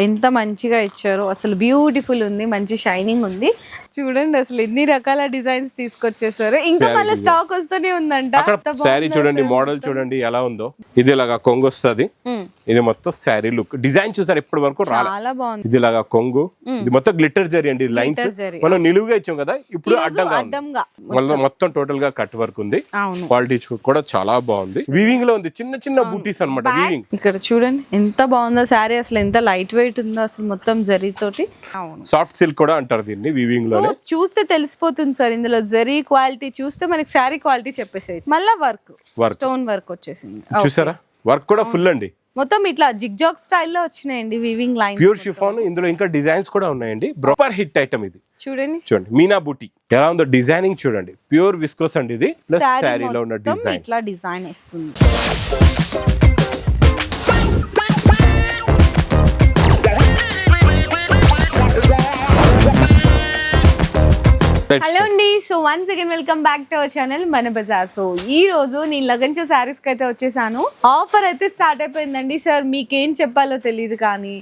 ఎంత మంచిగా ఇచ్చారు. అసలు బ్యూటిఫుల్ ఉంది మంచి షైనింగ్ ఉంది. చూడండి అసలు ఎన్ని రకాల డిజైన్స్ తీసుకొచ్చేసారు. ఇంకా మళ్ళీ. స్టాక్ వస్తూనే ఉందంట. శారీ చూడండి. మోడల్ చూడండి ఎలా ఉందో. ఇది ఇలాగా కొంగు వస్తుంది. ఇది మొత్తం శారీ లుక్ డిజైన్ చూసారు? ఇప్పటి వరకు చాలా బాగుంది. ఇది ఇలాగా కొంగు. ఇది మొత్తం గ్లిటర్ జరీ అండి లైన్స్ జరీ. మనం నిలువుగా ఇచ్చాం కదా ఇప్పుడు అడ్డంగా మళ్ళీ మొత్తం. టోటల్గా కట్ వర్క్ ఉంది. క్వాలిటీ కూడా చాలా బాగుంది. వీవింగ్లో ఉంది చిన్న చిన్న బూటీస్ అన్నమాట వీవింగ్ ఇక్కడ చూడండి ఎంత బాగుందో శారీ అసలు ఎంత లైట్ వెయిట్ ఉందో అసలు మొత్తం జరీతోటి. అవును. సాఫ్ట్ సిల్క్ కూడా అంటారు దీన్ని వీవింగ్ సో లోనే చూస్తే తెలిసిపోతుంది సార్ ఇందులో. జరీ క్వాలిటీ చూస్తే మనకి శారీ క్వాలిటీ చెప్పేసేది మళ్ళా వర్క్. స్టోన్ వర్క్ వచ్చేసింది. చూసారా? వర్క్ కూడా ఫుల్ అండి. మొత్తం ఇట్లా జిగ్జాగ్ స్టైల్లో వచ్చినాయండి వీవింగ్ లైన్ ప్యూర్ షిఫాన్ ఇందులో ఇంకా డిజైన్స్ కూడా ఉన్నాయండి. ప్రాపర్ హిట్ ఐటమ్ ఇది. చూడండి. చూడండి. మీనా బూటీ ఎలా ఉందో డిజైనింగ్ చూడండి. ప్యూర్ విస్కోస్ అండి ఇది. ప్లస్ శారీ శారీలో ఉన్న డిజైన్ ఇట్లా డిజైన్ వస్తుంది. హలో అండి. So once again welcome back to our channel మన బజార్ సో ఈ రోజు నేను లగన్చో శారీస్కి అయితే వచ్చేసాను. ఆఫర్ అయితే స్టార్ట్ అయిపోయిందండి. సార్ మీకేం చెప్పాలో తెలియదు కానీ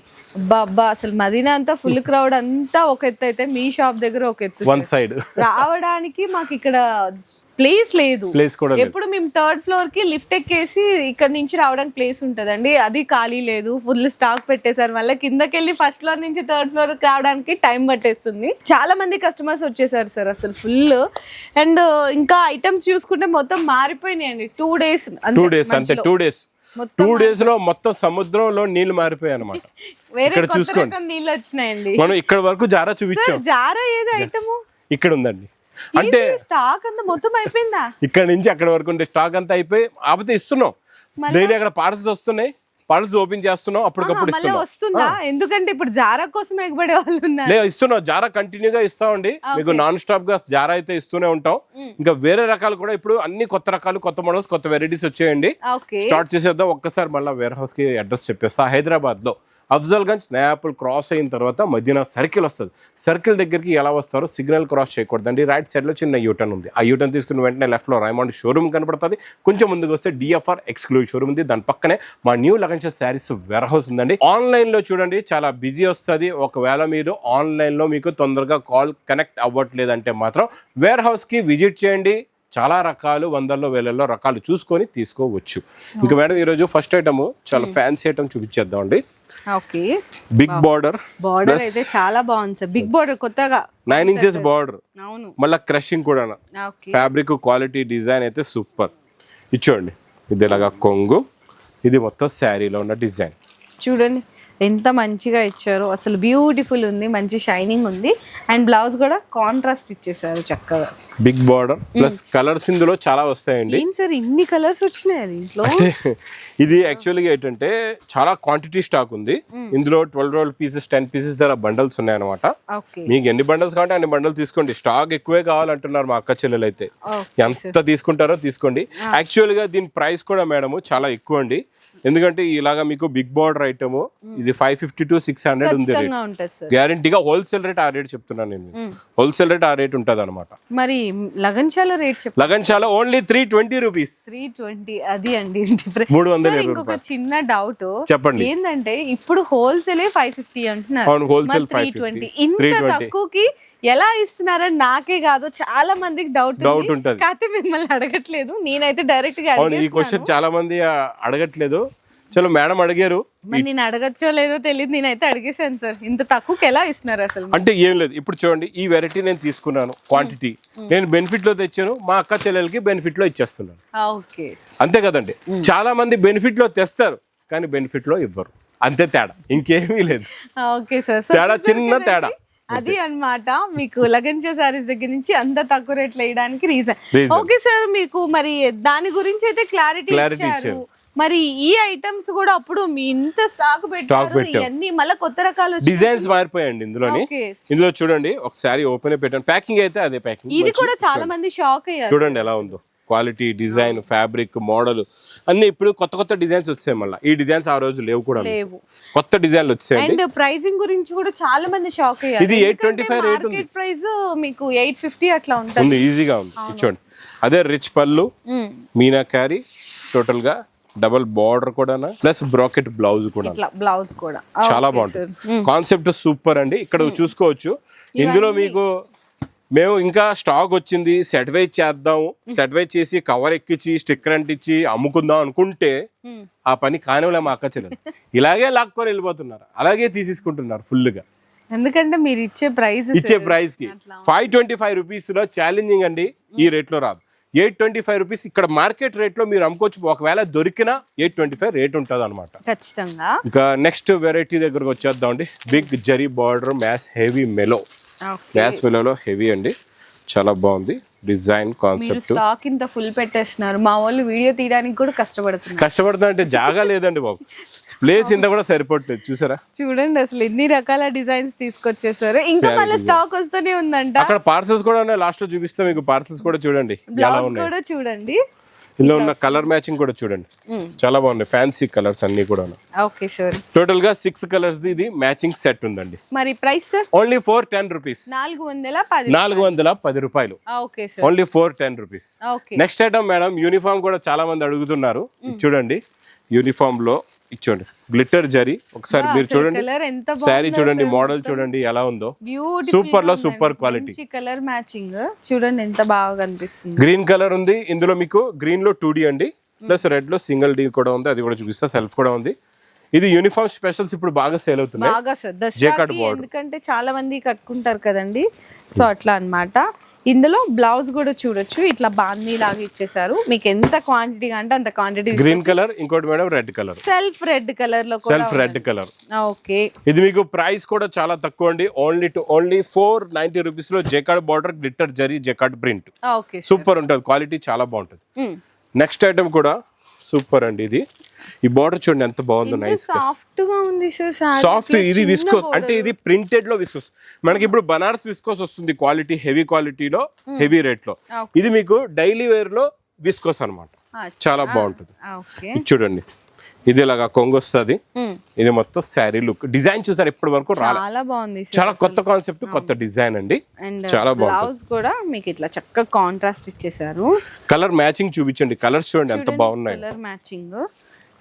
అబ్బా అసలు మదీనా అంతా ఫుల్ క్రౌడ్ అంతా ఒక ఎత్తు అయితే మీ షాప్ దగ్గర ఒక ఎత్తు వన్ సైడ్ రావడానికి మాకు ఇక్కడ ప్లేస్ లేదు. ప్లేస్ కూడా ఎప్పుడు మేము థర్డ్ ఫ్లోర్కి లిఫ్ట్ ఎక్కేసి ఇక్కడ నుంచి రావడానికి ప్లేస్ ఉంటదండి. అది ఖాళీ లేదు. ఫుల్ స్టాక్ పెట్టేశారు. మళ్ళీ కిందకెళ్ళి ఫస్ట్ ఫ్లోర్ నుంచి థర్డ్ ఫ్లోర్కి రావడానికి టైం పట్టేస్తుంది. చాలా మంది కస్టమర్స్ వచ్చేసారు సార్ అసలు ఫుల్. అండ్ ఇంకా ఐటమ్స్ చూసుకుంటే మొత్తం మారిపోయినాయండి. టూ డేస్ టూ డేస్ అంతే. టూ డేస్ టూ డేస్లో మొత్తం సముద్రంలో నీళ్ళు మారిపోయాయి అనమాట వేరే ఇక్కడ చూసుకోండి. నీళ్ళు వచ్చినాయండి. మనం ఇక్కడ వరకు జారా చూపించాం. జారా ఏది ఐటమ్? ఇక్కడ ఉందండి. అంటే స్టాక్ అంతా మొత్తం అయిపోయిందా? ఇక్కడ నుంచి అక్కడ వరకు ఉండే స్టాక్ అంతా అయిపోయి ఆపితే ఇస్తున్నాం. డైలీ అక్కడ పార్సల్స్ వస్తున్నాయి. పార్సల్స్ ఓపెన్ చేస్తున్నాం. అప్పటికప్పుడు వస్తుందా? ఎందుకంటే ఇప్పుడు జారా కోసం ఎగబడే వాళ్ళు ఉన్నారు. లే ఇస్తున్నాం. జారా కంటిన్యూగా ఇస్తామండి మీకు నాన్ స్టాప్గా జారా అయితే ఇస్తూనే ఉంటాం. ఇంకా వేరే రకాలు కూడా ఇప్పుడు అన్ని కొత్త రకాలు కొత్త మోడల్స్ కొత్త వెరైటీస్ వచ్చాయండి. స్టార్ట్ చేసేద్దాం. ఒక్కసారి మళ్ళీ వేర్ హౌస్కి అడ్రస్ చెప్పేస్తా. హైదరాబాద్లో అఫ్జల్ గంజ్ నయాపుల్ క్రాస్ అయిన తర్వాత మదీనా సర్కిల్ వస్తుంది. సర్కిల్ దగ్గరికి ఎలా వస్తారో సిగ్నల్ క్రాస్ చేయకూడదండి. రైట్ సైడ్లో చిన్న యూటర్న్ ఉంది. ఆ యూటర్న్ తీసుకుని వెంటనే లెఫ్ట్లో లో షోరూమ్ కనపడుతుంది. కొంచెం ముందుకు వస్తే డిఎఫ్ఆర్ ఎక్స్క్లూజివ్ షోరూమ్ ఉంది. దాని పక్కనే మా న్యూ లగన్ష శారీస్ వేర్ హౌస్ ఉందండి. ఆన్లైన్లో చూడండి చాలా బిజీ వస్తుంది. ఒకవేళ మీరు ఆన్లైన్లో మీకు తొందరగా కాల్ కనెక్ట్ అవ్వట్లేదంటే మాత్రం వేర్ హౌస్కి విజిట్ చేయండి. చాలా రకాలు వందల్లో వేలల్లో రకాలు చూసుకొని తీసుకోవచ్చు. ఇంకా మేడం ఈరోజు ఫస్ట్ ఐటమ్ చాలా ఫ్యాన్సీ ఐటమ్ చూపించేద్దాం అండి ఓకే. బిగ్ బార్డర్ బార్డర్ అయితే చాలా బాగుంది సార్. బిగ్ బార్డర్ కొత్తగా నైన్ ఇంచెస్ బార్డర్. అవును. మళ్ళీ క్రషింగ్ కూడా ఫ్యాబ్రిక్ క్వాలిటీ డిజైన్ అయితే సూపర్. ఇచ్చోండి ఇది ఇలాగా కొంగు. ఇది మొత్తం శారీలో ఉన్న డిజైన్. చూడండి. ఎంత మంచిగా ఇచ్చారు. అసలు బ్యూటిఫుల్ ఉంది మంచి షైనింగ్ ఉంది. అండ్ బ్లౌజ్ కూడా కాంట్రాస్ట్ ఇచ్చేసారు చక్కగా. బిగ్ బార్డర్ ప్లస్ కలర్స్ ఇందులో చాలా వస్తాయండి. ఏం సార్ ఇన్ని కలర్స్ వచ్చినాయి దీంట్లో ఇది యాక్చువల్గా ఏంటంటే చాలా క్వాంటిటీ స్టాక్ ఉంది. ఇందులో twelve twelve pieces ten pieces ధర బండల్స్ ఉన్నాయన్నమాట. ఓకే మీకు ఎన్ని బండల్స్ కావాలంటే అన్ని బండలు తీసుకోండి. స్టాక్ ఎక్కువే కావాలంటున్నారు మా అక్క చెల్లెలు అయితే ఎంత తీసుకుంటారో తీసుకోండి. యాక్చువల్గా దీని ప్రైస్ కూడా మేడం చాలా ఎక్కువ అండి ఎందుకంటే ఇలాగా మీకు బిగ్ బార్డర్ ఐటమ్ ఇది five fifty to six hundred ఉంది గ్యారంటీగా హోల్సేల్ రేట్ ఆ రేట్ చెప్తున్నాను నేను హోల్సేల్ రేట్ ఆ రేట్ ఉంటుంది అనమాట మరి లగన్చాల రేట్ చెప్పు లగన్ చాలా only three twenty rupees three twenty అది అండి మూడు వందల ఇంకొక చిన్న డౌట్ చెప్పండి. ఏంటంటే ఇప్పుడు హోల్సేల్ ఫైవ్ ఫిఫ్టీ అంటున్నారు. త్రీ 550. ట్వంటీ ఇంత 320. తక్కువకి ఎలా ఇస్తున్నారని నాకే కాదు చాలా మందికి డౌట్ Doubt ఉంటది. కాకపోతే మిమ్మల్ని అడగట్లేదు. నేనైతే డైరెక్ట్గా అవును ఈ. క్వశ్చన్ చాలా మంది అడగట్లేదు. చలో మేడం అడిగారు. నేను అడగచ్చో లేదో తెలియదు నేనైతే అడిగేసాను సార్. ఇంత తక్కువకి ఎలా ఇస్తున్నారు అసలు? అంటే ఏం లేదు. ఇప్పుడు చూడండి ఈ వెరైటీ నేను తీసుకున్నాను క్వాంటిటీ నేను బెనిఫిట్లో తెచ్చాను మా అక్క చెల్లెలకి బెనిఫిట్లో ఇచ్చేస్తున్నాను. ఓకే. అంతే కదండి. చాలా మంది బెనిఫిట్లో తెస్తారు కానీ బెనిఫిట్లో ఇవ్వరు. అంతే తేడా. ఇంకేమీ లేదు. Okay sir. తేడా చిన్న తేడా. అది అన్నమాట. మీకు లగన్చో సారీస్ దగ్గర నుంచి అంత తక్కువ రేట్లు వేయడానికి రీజన్. ఓకే సార్ మీకు మరి దాని గురించి అయితే క్లారిటీ ఇచ్చారు. మరి ఈ ఐటమ్స్ కూడా అప్పుడు మీ ఇంత స్టాక్ పెట్టారు పెట్టాం. ఇవన్నీ మళ్ళీ కొత్త రకాలు. డిజైన్స్ మారిపోయాయండి ఇందులోని. ఇందులో చూడండి ఒకసారి ఓపెన్ పెట్టాను. ప్యాకింగ్ అయితే అదే ప్యాకింగ్ ఇది కూడా చాలా మంది షాక్ అయ్యారు. చూడండి ఎలా ఉందో. క్వాలిటీ డిజైన్ ఫ్యాబ్రిక్ మోడల్ అన్ని ఇప్పుడు కొత్త కొత్త డిజైన్స్ వచ్చాయి మళ్ళీ. ఈ డిజైన్స్ ఆ రోజు లేవు కూడా లేవు. కొత్త డిజైన్లు వచ్చాయండి. అండ్ ప్రైసింగ్ గురించి కూడా చాలా మంది షాక్ అయ్యారు. ఇది 825 రేట్ ఉంది. ప్రైస్ మీకు ఎయిట్ ఫిఫ్టీ అట్లా ఉంటుంది. ఈజీగా ఉంది. చూడండి అదే రిచ్ పళ్ళు. మీనాకారి టోటల్గా డబల్ బార్డర్ కూడా ప్లస్ బ్రాకెట్ బ్లౌజ్ కూడా బ్లౌజ్ కూడా. చాలా బాగుంటుంది. కాన్సెప్ట్ సూపర్ అండి. ఇక్కడ చూసుకోవచ్చు. ఇందులో మీకు మేము ఇంకా స్టాక్ వచ్చింది సెటిఫై చేద్దాం. సెటిఫై చేసి కవర్ ఎక్కించి స్టిక్కర్ అంటించి అమ్ముకుందాం అనుకుంటే ఆ పని కానివ్వలే మా అక్క చెల్లెలు. ఇలాగే లాక్కొని వెళ్ళిపోతున్నారు. అలాగే తీసేసుకుంటున్నారు ఫుల్గా ఎందుకంటే మీరు ఇచ్చే ప్రైస్ ఇచ్చే ప్రైస్కి. ఫైవ్ ట్వంటీ ఫైవ్ రూపీస్లో ఛాలెంజింగ్ అండి ఈ రేట్లో రాదు. ఎయిట్ ట్వంటీ ఫైవ్ రూపీస్ ఇక్కడ మార్కెట్ రేట్లో మీరు అమ్ముకోవచ్చు. ఒకవేళ దొరికినా ఎయిట్ ట్వంటీ ఫైవ్ రేట్ ఉంటుంది అనమాట ఖచ్చితంగా. ఇంకా నెక్స్ట్ వెరైటీ దగ్గరకు వచ్చేద్దాం అండి బిగ్ జరీ బార్డర్ మ్యాస్ హెవీ మెలో మ్యాస్ మెలోలో హెవీ అండి. చాలా బాగుంది. డిజైన్ కాన్సెప్ట్ స్టాక్ ఇంత ఫుల్ పెట్టేస్తున్నారు. మా వాళ్ళు వీడియో తీయడానికి కూడా కష్టపడుతున్నారు. కష్టపడుతున్నా అంటే జాగా లేదండి బాబు. ప్లేస్ ఇంత కూడా సరిపోవట్లేదు. చూసారా? చూడండి అసలు ఎన్ని రకాల డిజైన్స్ తీసుకొచ్చేసారు. ఇంకా మళ్ళీ స్టాక్ వస్తూనే ఉందంట. అక్కడ పార్సల్స్ కూడా ఉన్నాయి. లాస్ట్లో చూపిస్తాం మీకు. పార్సల్స్ కూడా చూడండి. ఎలా బ్లౌజ్ కూడా చూడండి. ఇందులో ఉన్న కలర్ మ్యాచింగ్ కూడా చూడండి. చాలా బాగున్నాయి. ఫ్యాన్సీ కలర్స్ అన్ని కూడా ఓకే సార్ టోటల్గా సిక్స్ కలర్స్ ఇది మ్యాచింగ్ సెట్ ఉందండి. మరి price only four ten rupees నాలుగు వందల పది నాలుగు వందల పది రూపాయలు. Only four ten rupees next item madam uniform కూడా చాలా మంది అడుగుతున్నారు. ఇది చూడండి యూనిఫామ్లో ఇచ్చోండి. గ్లిటర్ జరీ ఒకసారి మీరు చూడండి. శారీ చూడండి మోడల్ చూడండి ఎలా ఉందో. సూపర్లో సూపర్ క్వాలిటీ కలర్ మ్యాచింగ్ చూడండి ఎంత బాగా కనిపిస్తుంది. గ్రీన్ కలర్ ఉంది. ఇందులో మీకు గ్రీన్లో టూ అండి. ప్లస్ రెడ్లో సింగిల్ డి కూడా ఉంది. అది కూడా చూపిస్తా. సెల్ఫ్ కూడా ఉంది. ఇది యూనిఫామ్ స్పెషల్స్ ఇప్పుడు బాగా సేల్ అవుతున్నాయి. బాగా సార్ ఎందుకంటే చాలా మంది కట్టుకుంటారు కదండి. సో అట్లా అన్నమాట. ఇందులో బ్లౌజ్ కూడా చూడొచ్చు. ఇట్లా బాందీ లాగా ఇచ్చేసారు. మీకు ఎంత క్వాంటిటీ అంటే అంత క్వాంటిటీ గ్రీన్ కలర్ ఇంకోటి madam red colour self red కలర్లో సెల్ఫ్ రెడ్ కలర్ ఓకే ఇది మీకు ప్రైస్ కూడా చాలా తక్కువ అండి. Only two only four ninety రూపీస్లో jacquard border glitter zari jacquard print okay super ఉంటుంది. క్వాలిటీ చాలా బాగుంటుంది. నెక్స్ట్ ఐటమ్ కూడా సూపర్ అండి ఇది. ఈ బార్డర్ చూడండి ఎంత బాగుందో నైస్ సాఫ్ట్గా. ఉంది సాఫ్ట్ ఇది విస్కోస్ అంటే ఇది ప్రింటెడ్లో విస్కోస్ మనకి ఇప్పుడు బనారస్ విస్కోస్ వస్తుంది క్వాలిటీ హెవీ క్వాలిటీలో హెవీ రేట్లో. ఇది మీకు డైలీ వేర్లో విస్కోస్ అన్నమాట. చాలా బాగుంటుంది. చూడండి. ఇది ఇలాగా కొంగు వస్తుంది ఇది మొత్తం శారీ లుక్. డిజైన్ చూసారు? ఇప్పటి వరకు రాలే. చాలా బాగుంది సార్ చాలా కొత్త కాన్సెప్ట్ కొత్త డిజైన్ అండి. అండ్ చాలా బ్లౌజ్ కూడా మీకు ఇట్లా చక్కగా కాంట్రాస్ట్ ఇచ్చేసారు కలర్ మ్యాచింగ్ చూపించండి. కలర్స్ చూడండి ఎంత బాగున్నాయి. Colour matching.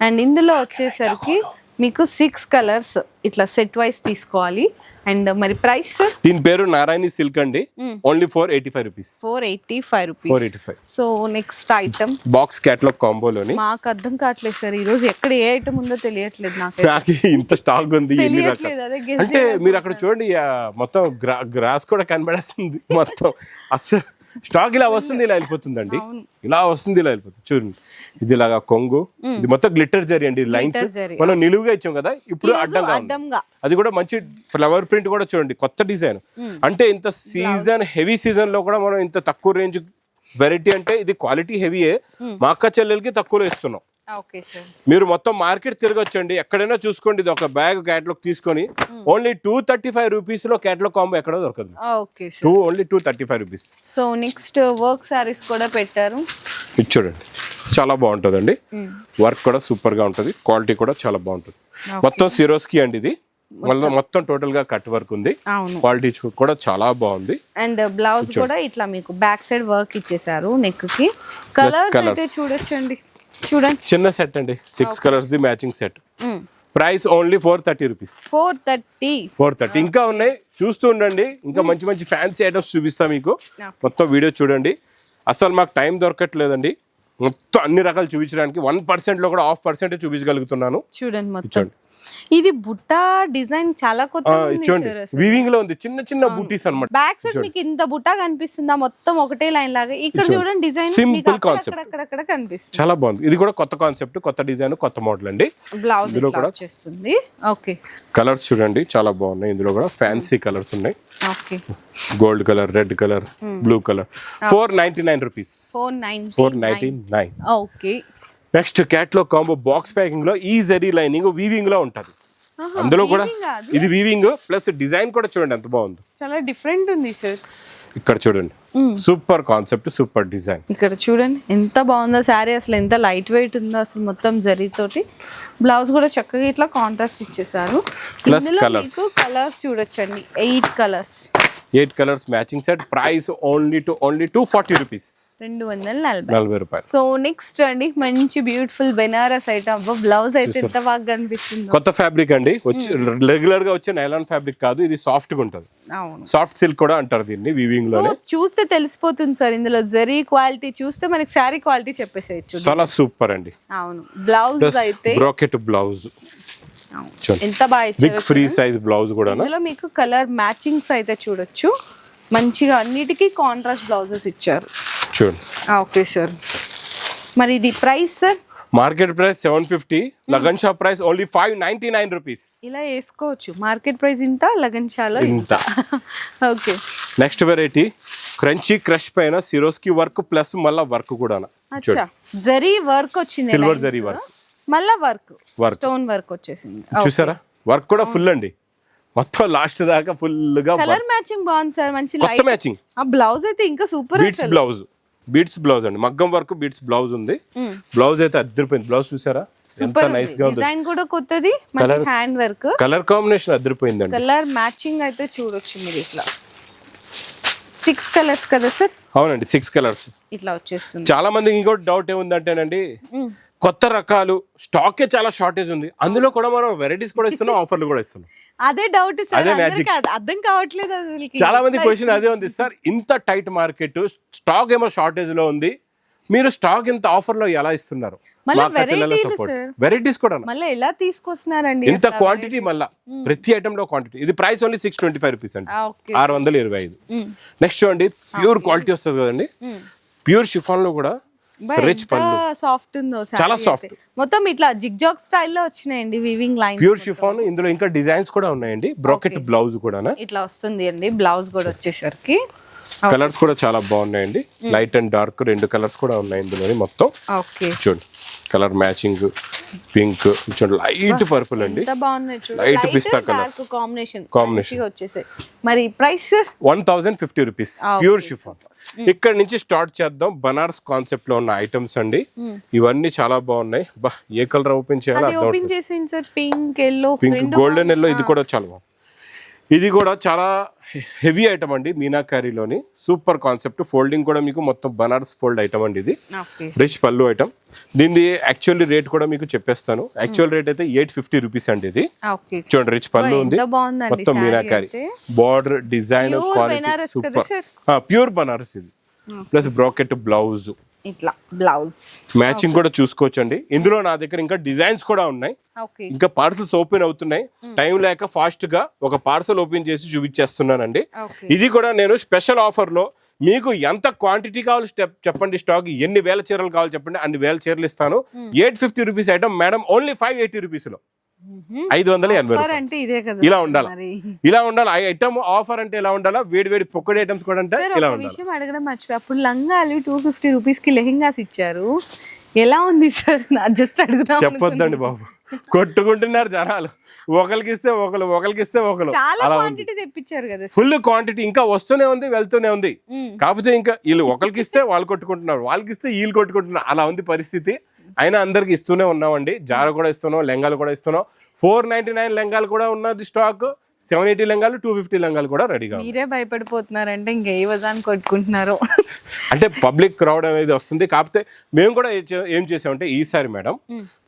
అండ్ ఇందులో వచ్చేసరికి మీకు సిక్స్ కలర్స్ ఇట్లా సెట్ వైస్ తీసుకోవాలి. అండ్ మరి ప్రైస్ దీని పేరు నారాయణి సిల్క్ అండి. Only four eighty five rupees four eighty five four rupees eighty five so next item box catalogue కాంబోలోని మాకు అర్థం కావట్లేదు సార్ ఈ రోజు ఎక్కడ ఏ ఐటమ్ ఉందో తెలియట్లేదు నాకు నాకు ఇంత స్టాక్ ఉంది అంటే మీరు అక్కడ చూడండి మొత్తం గ్రా గ్రాస్ కూడా కనబడేస్తుంది మొత్తం. అస్సలు స్టాక్ ఇలా వస్తుంది ఇలా వెళ్ళిపోతుందండి. ఇలా వస్తుంది ఇలా వెళ్ళిపోతుంది. చూడండి. ఇది ఇలాగా కొంగు ఇది మొత్తం గ్లిటర్ జరీ అండి లైన్స్. మనం నిలువుగా ఇచ్చాం కదా ఇప్పుడు అడ్డంగా అది కూడా మంచి ఫ్లవర్ ప్రింట్ కూడా చూడండి కొత్త డిజైన్ అంటే ఇంత సీజన్ హెవీ సీజన్లో కూడా మనం ఇంత తక్కువ రేంజ్ వెరైటీ అంటే ఇది క్వాలిటీ హెవీయే మా అక్క చెల్లెలకి తక్కువలో ఇస్తున్నాం. మీరు మొత్తం మార్కెట్ తిరగొచ్చండి. ఎక్కడైనా చూసుకోండి ఇది ఒక బ్యాగ్ క్యాట్లాగ్ తీసుకొని. ఓన్లీ టూ థర్టీ ఫైవ్ రూపీస్లో క్యాట్లాగ్ కాంబో ఎక్కడో దొరకదు. Two only two thirty five rupees so next work saris కూడా పెట్టారు. చూడండి. చాలా బాగుంటుందండి. వర్క్ కూడా సూపర్గా ఉంటుంది. క్వాలిటీ కూడా చాలా బాగుంటుంది. మొత్తం సిరోస్కి అండి ఇది. మళ్ళీ మొత్తం టోటల్గా కట్ వర్క్ ఉంది. క్వాలిటీ కూడా చాలా బాగుంది. అండ్ బ్లౌజ్ కూడా ఇట్లా మీకు బ్యాక్ సైడ్ వర్క్ ఇచ్చేసారు నెక్కి. కలర్స్. అయితే చూడొచ్చండి. చూడండి. చిన్న సెట్ అండి. Six colours the matching set price only four thirty rupees four thirty four thirty ఇంకా ఉన్నాయి. చూస్తూ ఉండండి. ఇంకా మంచి మంచి ఫ్యాన్సీ ఐటమ్స్ చూపిస్తా మీకు. మొత్తం వీడియో చూడండి. అసలు మాకు టైం దొరకట్లేదండి. మొత్తం అన్ని రకాలు చూపించడానికి వన్ పర్సెంట్లో కూడా హాఫ్ పర్సెంట్ చూపించగలుగుతున్నాను. చూడండి ఇది బుట్ట డిజైన్ చాలా కొత్త చూడండి. వీవింగ్లో ఉంది. చిన్న చిన్న బూటీస్ అన్నమాట. బ్యాక్ సైడ్ మీకు ఇంత బుట్ట కనిపిస్తుందా? మొత్తం ఒకటే లైన్ లాగా. ఇక్కడ చూడండి. Design Simple concept. అక్కడక్కడ కనిపిస్తుంది. చాలా బాగుంది. ఇది కూడా కొత్త కాన్సెప్ట్ కొత్త డిజైన్ కొత్త మోడల్ అండి. బ్లౌజ్ ఇందులో కూడా- వచ్చేస్తుంది ఓకే కలర్స్ చూడండి. చాలా బాగున్నాయి. ఇందులో కూడా ఫ్యాన్సీ కలర్స్ ఉన్నాయి. Okay gold colour red colour blue colour four ninety nine rupees four nine four ninety nine okay next క్యాట్లో combo box ప్యాకింగ్లో ఈ జరీ లైనింగ్ వీవింగ్లో ఉంటది అందులో కూడా ఇది వీవింగ్ ప్లస్ డిజైన్ కూడా చూడండి ఎంత బాగుంది. చాలా డిఫరెంట్ ఉంది సార్ ఇక్కడ చూడండి. సూపర్ కాన్సెప్ట్ సూపర్ డిజైన్ ఇక్కడ చూడండి ఎంత బాగుందో శారీ అసలు ఎంత లైట్ వెయిట్ ఉందో అసలు మొత్తం జరీతోటి బ్లౌజ్ కూడా చక్కగా ఇట్లా కాంట్రాస్ట్ ఇచ్చేసారు. Colours. మీకు కలర్స్ చూడొచ్చండి eight colours eight colours matching set price only two only two forty rupees. రెండు వందల నలభై. నలభై రూపాయలు. సో నెక్స్ట్ అండి మంచి బ్యూటిఫుల్ బెనారస్ ఐటమ్. బ్లౌజ్ అయితే ఎంత బాగా కనిపిస్తుందో. కొత్త ఫ్యాబ్రిక్ అండి. వచ్చి రెగ్యులర్గా వచ్చే నైలాన్ ఫ్యాబ్రిక్ కాదు ఇది సాఫ్ట్గా ఉంటుంది సాఫ్ట్ సిల్క్ కూడా అంటారు దీన్ని వీవింగ్లోనే చూస్తే తెలిసిపోతుంది సార్ ఇందులో జరీ క్వాలిటీ చూస్తే మనకి శారీ క్వాలిటీ చెప్పేసేయచ్చు. చాలా సూపర్ అండి. అవును. బ్లౌజ్ అయితే బ్రోకెట్ బ్లౌజ్. ఎంత బాగా బిగ్ ఫ్రీ సైజ్ బ్లౌజ్ కూడా ఇందులో మీకు కలర్ మ్యాచింగ్స్ అయితే చూడొచ్చు. మంచిగా అన్నిటికీ కాంట్రాస్ట్ బ్లౌజెస్ ఇచ్చారు. చూడండి. ఓకే సార్ మరి ఇది price sir market price seven fifty lagan shop price only five ninety nine rupees. ఇలా వేసుకోవచ్చు. మార్కెట్ ప్రైస్ ఇంత లగన్ చాలా ఇంత. Okay. Next variety crunchy crush పైన సిరోస్కి వర్క్ ప్లస్ మళ్ళా వర్క్ కూడా జరీ వర్క్ వచ్చింది lines. జరీ work. మళ్ళా వర్క్. Work. స్టోన్ వర్క్ వచ్చేసింది. చూసారా? వర్క్ కూడా ఫుల్ అండి మొత్తం లాస్ట్ దాకా ఫుల్గా కలర్ మ్యాచింగ్ బాగుంది సార్ మంచి లైట్. మ్యాచింగ్. ఆ బ్లౌజ్ అయితే ఇంకా super beads blouse. Beads blouse అండి. మగ్గం వర్క్ బీట్స్ బ్లౌజ్ ఉంది. బ్లౌజ్ అయితే అద్దరిపోయింది. బ్లౌజ్ చూసారా? ఎంత నైస్గా ఉంది. డిజైన్ కూడా కొత్తది మంచి హ్యాండ్ వర్క్. కలర్ కాంబినేషన్ అద్దరిపోయిందండి. కలర్ మ్యాచింగ్ అయితే చూడొచ్చు మీరు ఇట్లా. సిక్స్ కలర్స్ కదా సార్? అవునండి సిక్స్ కలర్స్. ఇట్లా వచ్చేస్తుంది. చాలా మందికి ఇంకోటి డౌట్ ఏముందంటేనండి కొత్త రకాలు స్టాకే చాలా షార్టేజ్ ఉంది. అందులో కూడా మనం వెరైటీస్ కూడా ఇస్తున్నాం ఆఫర్లు కూడా ఇస్తున్నాం. అదే డౌట్ అదే అది అర్థం కావట్లేదు చాలా మంది క్వశ్చన్ అదే ఉంది సార్ ఇంత టైట్ మార్కెట్ స్టాక్ ఏమో షార్టేజ్లో ఉంది. మీరు స్టాక్ ఇంత ఆఫర్లో ఎలా ఇస్తున్నారు. వెరైటీస్ కూడా మళ్ళీ ఎలా తీసుకొస్తున్నారండి ఇంత క్వాంటిటీ మళ్ళా. ప్రతి ఐటమ్లో క్వాంటిటీ ఇది price only six twenty five rupees అండి. ఆరు వందల ఇరవై ఐదు. నెక్స్ట్ చూడండి ప్యూర్ క్వాలిటీ వస్తుంది కదండి. ప్యూర్ షిఫాన్లో కూడా రిచ్ పళ్ళు. సాఫ్ట్ ఉందో చాలా soft. మొత్తం ఇట్లా జిగ్జాగ్ స్టైల్లో వచ్చినాయండి వివింగ్ లైన్ ప్యూర్ షిఫాన్ ఇందులో ఇంకా డిజైన్స్ కూడా ఉన్నాయండి. బ్రాకెట్ బ్లౌజ్ కూడా ఇట్లా వస్తుంది అండి బ్లౌజ్ కూడా వచ్చేసరికి. కలర్స్ కూడా చాలా బాగున్నాయండి. లైట్ అండ్ డార్క్ రెండు కలర్స్ కూడా ఉన్నాయి ఇందులోని మొత్తం. ఓకే చూడండి కలర్ మ్యాచింగ్ పింక్ చూడండి లైట్ పర్పుల్ అండి. Light colour. Dark combination Combination. వచ్చేసాయి. మరి price one thousand fifty rupees pure chiffon ఇక్కడ నుంచి స్టార్ట్ చేద్దాం. బనారస్ కాన్సెప్ట్లో ఉన్న ఐటమ్స్ అండి. ఇవన్నీ చాలా బాగున్నాయి. బా ఏ కలర్ ఓపెన్ చేయాలో పింక్ గోల్డెన్ ఎల్లో ఇది కూడా చాలా బాగుంది. ఇది కూడా చాలా హెవీ ఐటమ్ అండి మీనాకారీలోని. Super concept. ఫోల్డింగ్ కూడా మీకు మొత్తం బనారస్ ఫోల్డ్ ఐటమ్ అండి ఇది. రిచ్ పళ్ళు ఐటమ్. దీని యాక్చువల్లీ రేట్ కూడా మీకు చెప్పేస్తాను. యాక్చువల్ రేట్ అయితే ఎయిట్ ఫిఫ్టీ రూపీస్ అండి ఇది. చూడండి రిచ్ పళ్ళు ఉంది. మొత్తం meenakari. Border design quality super pure Banaras ఇది. ప్లస్ బ్రాకెట్ బ్లౌజ్ ఇట్లా బ్లౌజ్. మ్యాచింగ్ కూడా చూసుకోవచ్చండి. ఇందులో నా దగ్గర ఇంకా డిజైన్స్ కూడా ఉన్నాయి. ఇంకా పార్సల్స్ ఓపెన్ అవుతున్నాయి. టైం లేక ఫాస్ట్గా ఒక పార్సల్ ఓపెన్ చేసి చూపించేస్తున్నానండి. ఇది కూడా నేను స్పెషల్ ఆఫర్లో మీకు ఎంత క్వాంటిటీ కావాలి స్టెప్ చెప్పండి స్టాక్. ఎన్ని వేల చీరలు కావాలి చెప్పండి. అన్ని వేల చీరలు ఇస్తాను. Eight fifty rupees item madam only five eighty రూపీస్లో ఐదు వందల ఎనభై. అంటే ఇదే కదా ఇలా ఉండాలి? ఇలా ఉండాలి? ఐటమ్ ఆఫర్ అంటే ఎలా ఉండాలా? వేడి వేడి పొక్కడి ఐటమ్స్ కూడా అంటే ఇలా ఉండాలి? విషయం అడగడం మర్చిపోయి. అప్పుడు లంగాలు టూ ఫిఫ్టీ రూపీస్కి లెహెంగాస్ ఇచ్చారు. ఎలా ఉంది సార్ జస్ట్ అడుగుదాం చెప్పొద్దండి బాబు. కొట్టుకుంటున్నారు జనాలు. ఒకరికి ఇస్తే ఒకరు ఒకరికి ఇస్తే ఒకరు. తెప్పించారు కదా ఫుల్ క్వాంటిటీ ఇంకా వస్తూనే ఉంది వెళ్తూనే ఉంది. కాకపోతే ఇంకా వీళ్ళు ఒకరికి ఇస్తే వాళ్ళు కొట్టుకుంటున్నారు. వాళ్ళకి ఇస్తే వీళ్ళు కొట్టుకుంటున్నారు. అలా ఉంది పరిస్థితి. అయినా అందరికి ఇస్తూనే ఉన్నామండి. జార కూడా ఇస్తున్నాం లెంగాలు కూడా ఇస్తున్నాం. ఫోర్ నైన్టీ నైన్ లెంగాలు కూడా ఉన్నది స్టాక్ సెవెన్ ఎయిటీ లెంగాలు టూ ఫిఫ్టీ లెంగాలు కూడా రెడీగా మీరే భయపడిపోతున్నారంటే ఇంకే వజాన్ని కొట్టుకుంటున్నారు? అంటే పబ్లిక్ క్రౌడ్ అనేది వస్తుంది. కాకపోతే మేము కూడా ఏ ఏం చేసామంటే ఈసారి మేడం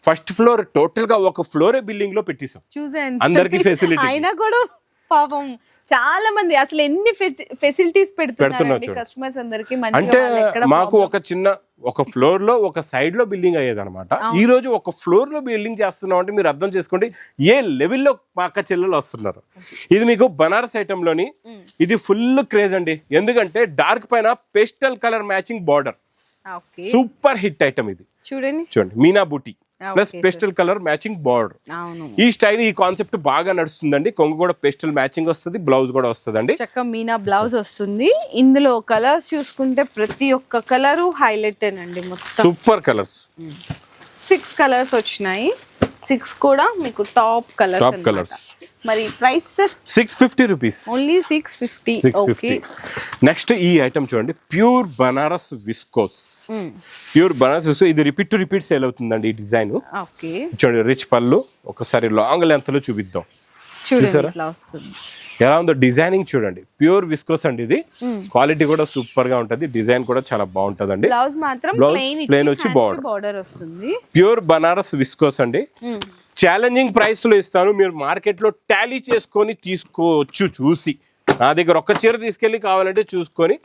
ఫస్ట్ ఫ్లోర్ టోటల్గా ఒక ఫ్లోరే బిల్డింగ్లో పెట్టేసాం చూసాను అందరికీ facility. అయినా కూడా పాపం చాలా మంది అసలు ఎన్ని ఫెసిలిటీస్ పెడుతున్నారు. కస్టమర్స్ అందరికి? అంటే మాకు ఒక చిన్న ఒక ఫ్లోర్లో ఒక సైడ్లో బిల్డింగ్ అయ్యేది అనమాట ఈ రోజు ఒక ఫ్లోర్లో బిల్డింగ్ చేస్తున్నాం అంటే మీరు అర్థం చేసుకోండి ఏ లెవెల్లో మా అక్క చెల్లెలు వస్తున్నారు? ఇది మీకు బనారస్ ఐటమ్లోని ఇది ఫుల్ క్రేజ్ అండి. ఎందుకంటే డార్క్ పైన pastel colour matching border super hit item ఇది. చూడండి. చూడండి మీనా బూటీ plus pastel colour matching border. ఈ స్టైల్ ఈ కాన్సెప్ట్ బాగా నడుస్తుందండి. కొంగు కూడా పేస్టల్ మ్యాచింగ్ వస్తుంది బ్లౌజ్ కూడా వస్తుందండి. చక్క మీనా బ్లౌజ్ వస్తుంది. ఇందులో కలర్స్ చూసుకుంటే ప్రతి ఒక్క కలరు హైలైట్ అండి మొత్తం. Super colours. సిక్స్ కలర్స్ వచ్చినాయి. సిక్స్ కూడా మీకు టాప్ కలర్స్ Top colours. మరి price sir six fifty rupees only six fifty six okay fifty next ఈ ఐటమ్ చూడండి. Pure Banaras viscose pure Banaras viscose ఇది రిపీట్ టు రిపీట్ సేల్ అవుతుందండి ఈ design okay చూడండి రిచ్ పళ్ళు. ఒకసారి లాంగ్ లెంత్లో చూపిద్దాం. చూసారా? ఎలా ఉందో డిజైనింగ్ చూడండి. ప్యూర్ విస్కోస్ అండి ఇది. క్వాలిటీ కూడా సూపర్గా ఉంటది. డిజైన్ కూడా చాలా బ్లౌజ్ మాత్రం Blouse ప్లెయిన్ plain వచ్చి. బార్డర్ వస్తుంది. ప్యూర్ బనారస్ విస్కోస్ అండి. ఛాలెంజింగ్ ప్రైస్లో ఇస్తాను. మీరు మార్కెట్లో టాలీ చేసుకొని తీసుకోవచ్చు చూసి. నా దగ్గర ఒక్క చీర తీసుకెళ్ళి కావాలంటే చూసుకొని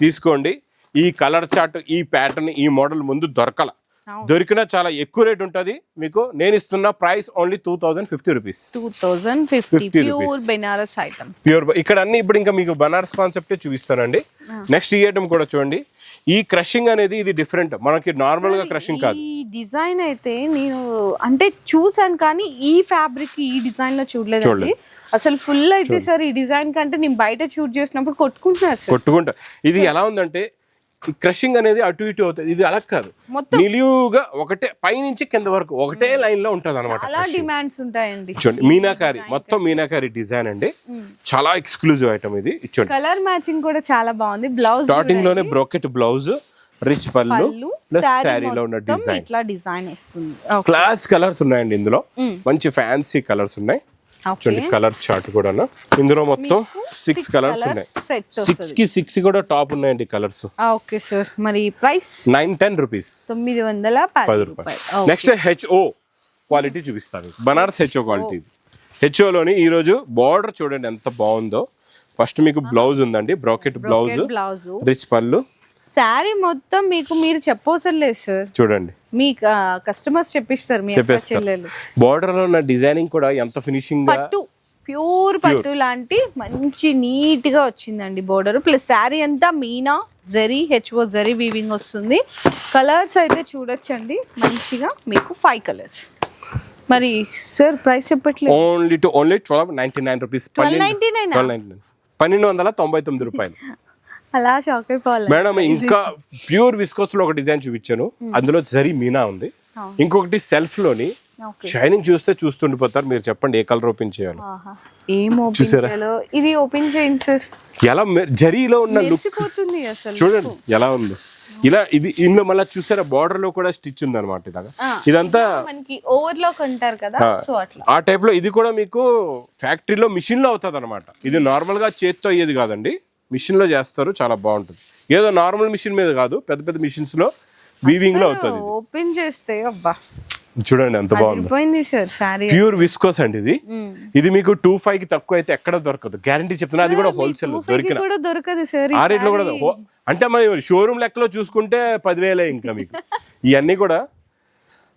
తీసుకోండి. ఈ కలర్ చార్ట్ ఈ ప్యాటర్న్ ఈ మోడల్ ముందు దొరకల. దొరికినా చాలా ఎక్కువ రేట్ ఉంటుంది. మీకు నేను ఇస్తున్న price only two thousand fifty rupees. Fifty 50 pure rupees. Benaras item. Pure ఇక్కడ అన్ని ఇప్పుడు ఇంకా మీకు బనారస్ కాన్సెప్టే చూపిస్తానండి. నెక్స్ట్ ఈ ఐటమ్ కూడా చూడండి. ఈ క్రషింగ్ అనేది ఇది డిఫరెంట్. మనకి నార్మల్గా క్రషింగ్ కాదు. ఈ డిజైన్ అయితే నేను అంటే చూసాను కానీ ఈ ఫ్యాబ్రిక్ ఈ డిజైన్లో చూడలేదండి అసలు ఫుల్ అయితే సార్ ఈ డిజైన్ కంటే నేను బయట షూట్ చేసినప్పుడు కొట్టుకుంటున్నారు కొట్టుకుంటా. ఇది ఎలా ఉందంటే ఈ క్రషింగ్ అనేది అటు ఇటు అవుతుంది. ఇది అలా కాదు. నిలువుగా ఒకటే పైనుంచి కింద వరకు ఒకటే లైన్లో ఉంటది అనమాట చాలా డిమాండ్స్ ఉంటాయండి. చూడండి మీనాకారి మొత్తం మీనాకారి డిజైన్ అండి. చాలా ఎక్స్క్లూజివ్ ఐటమ్ ఇది. చూడండి కలర్ మ్యాచింగ్ కూడా చాలా బాగుంది. బ్లౌజ్ స్టార్టింగ్లోనే బ్రోకెట్ బ్లౌజ్ రిచ్ పళ్ళు ప్లస్ శారీ శారీలో ఉన్న డిజైన్ ఇట్లా డిజైన్ వస్తుంది. క్లాస్ కలర్స్ ఉన్నాయండి ఇందులో. మంచి ఫ్యాన్సీ కలర్స్ ఉన్నాయి. చూడండి కలర్ చార్ట్ కూడా ఇందులో మొత్తం సిక్స్ కలర్స్ ఉన్నాయి. సిక్స్కి సిక్స్ కూడా టాప్ ఉన్నాయండి కలర్స్ ఓకే సార్ మరి ప్రైస్ నైన్ టెన్ రూపీస్ తొమ్మిది వందల పది రూపాయలు. నెక్స్ట్ హెచ్ఓ క్వాలిటీ చూపిస్తాను. బనారస్ హెచ్ఓ క్వాలిటీ హెచ్ఓలోని ఈ రోజు బార్డర్ చూడండి ఎంత బాగుందో. ఫస్ట్ మీకు బ్లౌజ్ ఉందండి. బ్రాకెట్ బ్లౌజ్ బ్లౌజ్ రిచ్ పళ్ళు. శారీ మొత్తం మీకు మీరు చెప్పవసరం లేదు సార్ చూడండి. మీ కస్టమర్స్ చెప్పిస్తారు మీ చెల్లెలు. బార్డర్లో ఉన్న డిజైనింగ్ కూడా ఎంత ఫినిషింగ్గా పట్టు ప్యూర్ పట్టు లాంటి మంచి నీట్గా వచ్చిందండి బోర్డర్ ప్లస్ శారీ అంతా మీనా జరీ హెచ్ఓ జరీ వీవింగ్ వస్తుంది. కలర్స్ అయితే చూడొచ్చండి. మంచిగా మీకు ఫైవ్ కలర్స్ మరి సార్ ప్రైస్ చెప్పట్లేదు. Only two only twelve ninety nine rupees 12.99 twelve ninety nine పన్నెండు వందల తొంభై తొమ్మిది రూపాయలు. అలా షాక్ అయిపోవాలి. మేడం ఇంకా ప్యూర్ విస్కోస్లో ఒక డిజైన్ చూపించాను. అందులో జరీ మీనా ఉంది. ఇంకొకటి సెల్ఫ్లోని షైనింగ్ చూస్తే చూస్తుండిపోతారు. మీరు చెప్పండి ఏ కలర్ ఓపెన్ చేయాలి. ఏం చూసారా? చేయాలో? ఇది ఓపెన్ చేయండి సార్ ఎలా జరీలో ఉన్న లుక్ చూడండి ఎలా ఉంది? ఇలా ఇది ఇందులో మళ్ళీ చూసారా బార్డర్లో కూడా స్టిచ్ ఉంది అనమాట ఇలాగా ఇదంతా మనకి ఓవర్లాక్ అంటారు కదా సో అట్లా. ఆ టైప్లో ఇది కూడా మీకు ఫ్యాక్టరీలో మిషన్లో అవుతుంది అనమాట ఇది నార్మల్గా చేత్తో అయ్యేది కాదండి. మిషన్లో చేస్తారు చాలా బాగుంటుంది. ఏదో నార్మల్ మిషన్ మీద కాదు పెద్ద పెద్ద మిషన్స్లో వీవింగ్లో అవుతుంది ఓపెన్ చేస్తే అబ్బా. చూడండి ఎంత బాగుంది. ప్యూర్ విస్కోస్ అండి ఇది. ఇది మీకు టూ ఫైవ్కి తక్కువ అయితే ఎక్కడ దొరకదు. గ్యారంటీ చెప్తున్నా అది కూడా హోల్సేల్ దొరికిన దొరకదు సార్ ఆ రేట్లో కూడా అంటే మన షోరూమ్ లెక్కలో చూసుకుంటే పదివేలే ఇంకా మీకు. ఇవన్నీ కూడా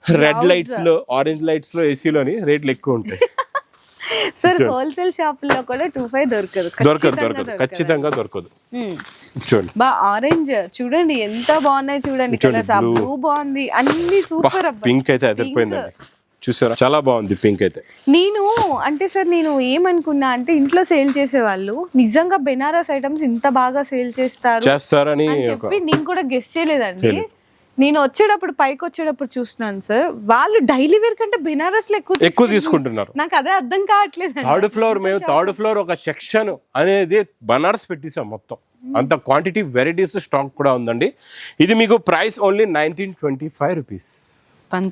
రెడ్ లైట్స్లో ఆరెంజ్ లైట్స్లో ఏసీలోని రేట్లు ఎక్కువ ఉంటాయి. సార్ హోల్సేల్ షాపుల్లో కూడా టూ ఫైవ్ దొరకదు. దొరకదు దొరకదు ఖచ్చితంగా దొరకదు. చూడండి. బా ఆరెంజ్ చూడండి ఎంత బాగున్నాయి చూడండి కలర్స్ ఆ. బ్లూ బాగుంది. అన్ని సూపర్ పింక్ అయితే అదిరిపోయిందండి. చూసారా? చాలా బాగుంది పింక్ అయితే. నేను అంటే సార్ నేను ఏమనుకున్నా అంటే ఇంట్లో సేల్ చేసేవాళ్ళు నిజంగా బెనారస్ ఐటమ్స్ ఇంత బాగా సేల్ చేస్తారు చేస్తారని చెప్పి నేను కూడా గెస్ట్ చేయలేదండి. నేను వచ్చేటప్పుడు పైకి వచ్చేటప్పుడు చూస్తున్నాను సార్. వాళ్ళు డైలీ వేర్ కంటే బెనారస్ ఎక్కువ ఎక్కువ తీసుకుంటున్నారు. తీసుకుంటున్నారు. నాకు అదే అర్థం కావట్లేదు థర్డ్ ఫ్లోర్ మేము థర్డ్ ఫ్లోర్ ఒక సెక్షన్ అనేది బనారస్ పెట్టేసాం మొత్తం. అంత క్వాంటిటీ వెరైటీస్ స్టాక్ కూడా ఉందండి. ఇది మీకు price only nineteen twenty five rupees.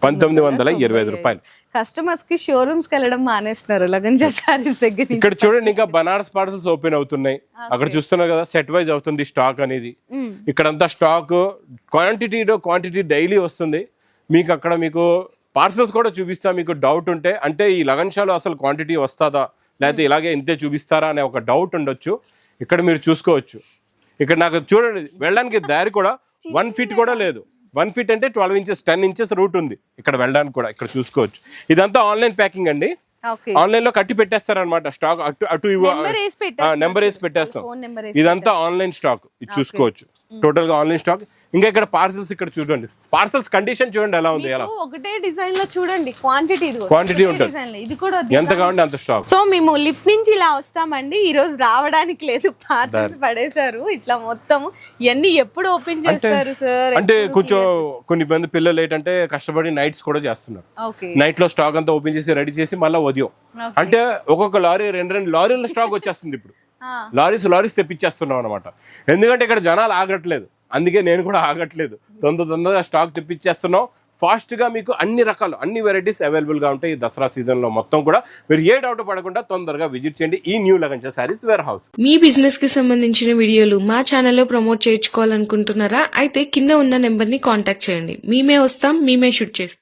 పంతొమ్మిది వందల ఇరవై ఐదు రూపాయలు. కస్టమర్స్కి షోరూమ్స్కి వెళ్ళడం మానేస్తున్నారు. లగన్ సారీస్ దగ్గర. ఇక్కడ చూడండి ఇంకా బనారస్ పార్సల్స్ ఓపెన్ అవుతున్నాయి. అక్కడ చూస్తున్నారు కదా సెట్ వైజ్ అవుతుంది స్టాక్ అనేది. ఇక్కడంతా స్టాక్ క్వాంటిటీలో క్వాంటిటీ డైలీ వస్తుంది. మీకు అక్కడ మీకు పార్సల్స్ కూడా చూపిస్తా మీకు డౌట్ ఉంటే. అంటే ఈ లగన్ షాలో అసలు క్వాంటిటీ వస్తుందా? లేకపోతే ఇలాగే ఇంతే చూపిస్తారా అనే ఒక డౌట్ ఉండొచ్చు. ఇక్కడ మీరు చూసుకోవచ్చు. ఇక్కడ నాకు చూడండి వెళ్ళడానికి దారి కూడా వన్ ఫీట్ కూడా లేదు. వన్ ఫీట్ అంటే twelve inches ten inches route ఉంది. ఇక్కడ వెళ్ళడానికి కూడా ఇక్కడ చూసుకోవచ్చు. ఇదంతా ఆన్లైన్ ప్యాకింగ్ అండి. ఆన్లైన్లో కట్టి పెట్టేస్తారనమాట స్టాక్. అటు అటు నెంబర్ వేసి పెట్టేస్తారు. పెట్టేస్తాం. ఇదంతా ఆన్లైన్ స్టాక్. ఇది చూసుకోవచ్చు. టోటల్గా ఆన్లైన్ స్టాక్. ఇంకా ఇక్కడ పార్సల్స్ ఇక్కడ చూడండి. పార్సల్స్ కండిషన్ చూడండి ఎలా ఉంది ఎలా? ఒకటే డిజైన్లో చూడండి క్వాంటిటీ ఇది కూడా. Quantity ఒకటే ఉంటుంది. ఇది కూడా ఎంత కావాలంటే అంత స్టాక్ సో మేము లిఫ్ట్ నుంచి ఇలా వస్తామండి. ఈ రోజు రావడానికి లేదు పార్సల్స్ పడేశారు. ఇట్లా మొత్తం ఇవన్నీ ఎప్పుడు ఓపెన్ చేస్తారు సార్ అంటే కొంచెం కొన్ని మంది పిల్లలు ఏంటంటే కష్టపడి నైట్స్ కూడా చేస్తున్నారు. నైట్లో స్టాక్ అంతా ఓపెన్ చేసి రెడీ చేసి మళ్ళీ ఉదయం. అంటే ఒక్కొక్క లారీ రెండు రెండు లారీల స్టాక్ వచ్చేస్తుంది ఇప్పుడు. లారీస్ లారీస్ తెప్పించేస్తున్నాం అనమాట ఎందుకంటే ఇక్కడ జనాలు ఆగట్లేదు. అందుకే నేను కూడా ఆగట్లేదు. తొందర తొందరగా స్టాక్ తెప్పించేస్తున్నాం. ఫాస్ట్గా మీకు అన్ని రకాలు అన్ని వెరైటీస్ అవైలబుల్గా ఉంటాయి ఈ దసరా సీజన్లో మొత్తం కూడా. మీరు ఏ డౌట్ పడకుండా తొందరగా విజిట్ చేయండి. ఈ న్యూ లగంచ శారీస్ వేర్ హౌస్ మీ బిజినెస్కి సంబంధించిన వీడియోలు మా ఛానల్లో ప్రమోట్ చేయించుకోవాలనుకుంటున్నారా? అయితే కింద ఉన్న నెంబర్ని కాంటాక్ట్ చేయండి. మేమే వస్తాం మేమే షూట్ చేస్తాం.